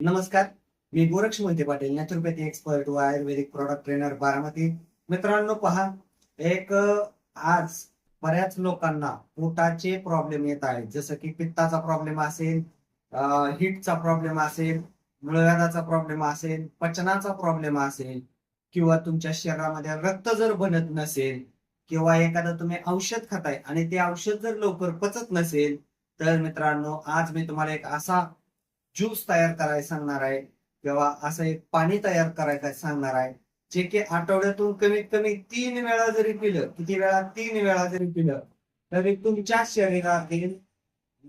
नमस्कार मी Goraksh Mohite Patil naturopathy expert व आयुर्वेदिक प्रोडक्ट ट्रेनर बारामती. मित्रांनो पहा एक आज बऱ्याच लोकांना पोटाचे प्रॉब्लेम येत आहेत. जसं की पित्ताचा प्रॉब्लेम असेल हिटचा प्रॉब्लेम असेल मुळव्याधाचा प्रॉब्लेम असेल पचनाचा प्रॉब्लेम असेल किंवा तुमच्या शरीरामध्ये रक्त जर बनत नसेल किंवा एखादं तुम्ही औषध खाताय आणि ते औषध जर लवकर पचत नसेल तर मित्रांनो आज मी तुम्हाला एक असा ज्यूस तयार करायला सांगणार आहे किंवा असं एक पाणी तयार करायला सांगणार आहे. जे की आठवड्यातून कमीत कमी तीन वेळा जरी पिलं किती वेळा? तीन वेळा जरी पिलं तरी तुमच्या शरीरातील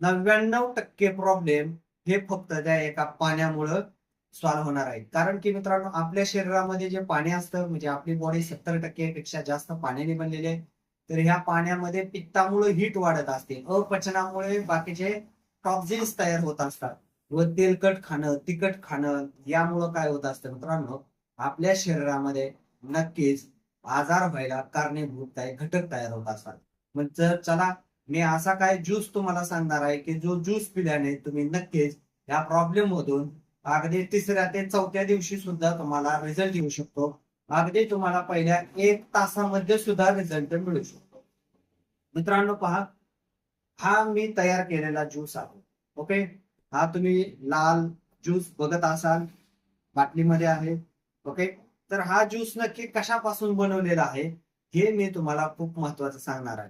नव्याण्णव टक्के प्रॉब्लेम हे फक्त त्या एका पाण्यामुळं सॉल्व्ह होणार आहे. कारण की मित्रांनो आपल्या शरीरामध्ये जे पाणी असतं म्हणजे आपली बॉडी सत्तर टक्के पेक्षा जास्त पाण्याने बनलेली आहे तर ह्या पाण्यामध्ये पित्तामुळे हीट वाढत असते. अपचनामुळे बाकीचे टॉक्झिन्स तयार होत असतात. व तेलकट खाणं तिखट खाणं यामुळं काय होत असतं मित्रांनो? आपल्या शरीरामध्ये नक्कीच आजार व्हायला कारणीभूत आहे घटक तयार होत असतात. मग जर चला मी असा काय ज्यूस तुम्हाला सांगणार आहे की जो ज्यूस पिल्याने तुम्ही नक्कीच या प्रॉब्लेम मधून अगदी तिसऱ्या ते चौथ्या दिवशी सुद्धा तुम्हाला रिझल्ट येऊ शकतो. अगदी तुम्हाला पहिल्या एक तासामध्ये सुद्धा रिझल्ट मिळू शकतो. मित्रांनो पहा हा मी तयार केलेला ज्यूस आहे. ओके हा तुम्ही लाल ज्यूस बघत असाल बाटलीमध्ये आहे ओके तर हा ज्यूस नक्की कशापासून बनवलेला आहे हे मी तुम्हाला खूप महत्वाचं सांगणार आहे.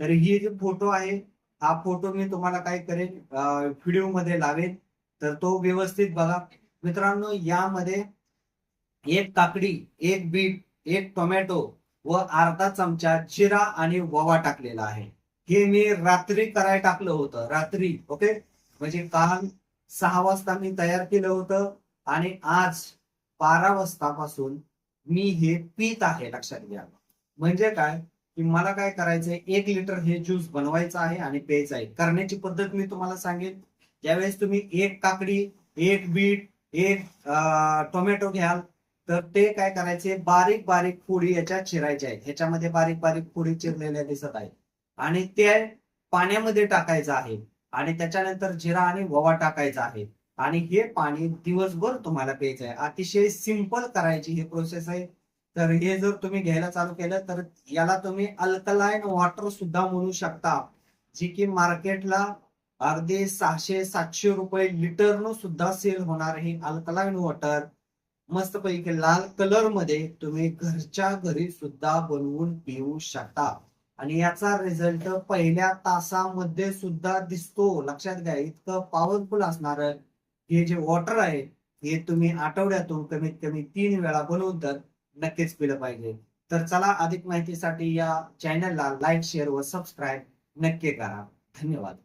तर ही जे फोटो आहे हा फोटो मी तुम्हाला काय करेन व्हिडिओमध्ये लावेन. तर तो व्यवस्थित बघा. मित्रांनो यामध्ये एक काकडी एक बीट एक टोमॅटो व अर्धा चमचा जिरा आणि ववा टाकलेला आहे. हे मी रात्री करायला टाकलं होतं रात्री ओके म्हणजे काल सहा वाजता मी तयार केलं होतं आणि आज बारा वाजतापासून मी हे पित आहे लक्षात घ्या. म्हणजे काय? की मला काय करायचंय? एक लिटर हे ज्यूस बनवायचं आहे आणि प्यायचं आहे. करण्याची पद्धत मी तुम्हाला सांगेन. ज्यावेळेस तुम्ही एक काकडी एक बीट एक अं, टोमॅटो घ्याल तर ते काय करायचे? बारीक बारीक फोडी याच्यात चिरायच्या आहेत. ह्याच्यामध्ये बारीक बारीक फोडी चिरलेल्या दिसत आहेत. आणि ते पाण्यामध्ये टाकायचं आहे. आणि त्याच्यानंतर जिरा आणि ववा टाकायचा आहे. आणि हे पाणी दिवसभर तुम्हाला प्यायचं आहे. अतिशय सिंपल करायची ही प्रोसेस आहे. तर हे जर तुम्ही घ्यायला चालू केलं तर याला तुम्ही अल्कलाईन वॉटर सुद्धा म्हणू शकता जी की मार्केटला अर्धे सहाशे सातशे रुपये लिटरनं सुद्धा सेल होणार ही अल्कलाईन वॉटर मस्तपैकी लाल कलरमध्ये तुम्ही घरच्या घरी सुद्धा बनवून पिऊ शकता. आणि याचा रिझल्ट पहिल्या तासामध्ये सुद्धा दिसतो. लक्षात घ्या इतकं पॉवरफुल असणार हे जे वॉटर आहे हे तुम्ही आठवड्यातून कमीत कमी तीन वेळा बनवून तर नक्कीच पिलं पाहिजे. तर चला अधिक माहितीसाठी या चॅनलला लाईक शेअर व सबस्क्राईब नक्की करा. धन्यवाद.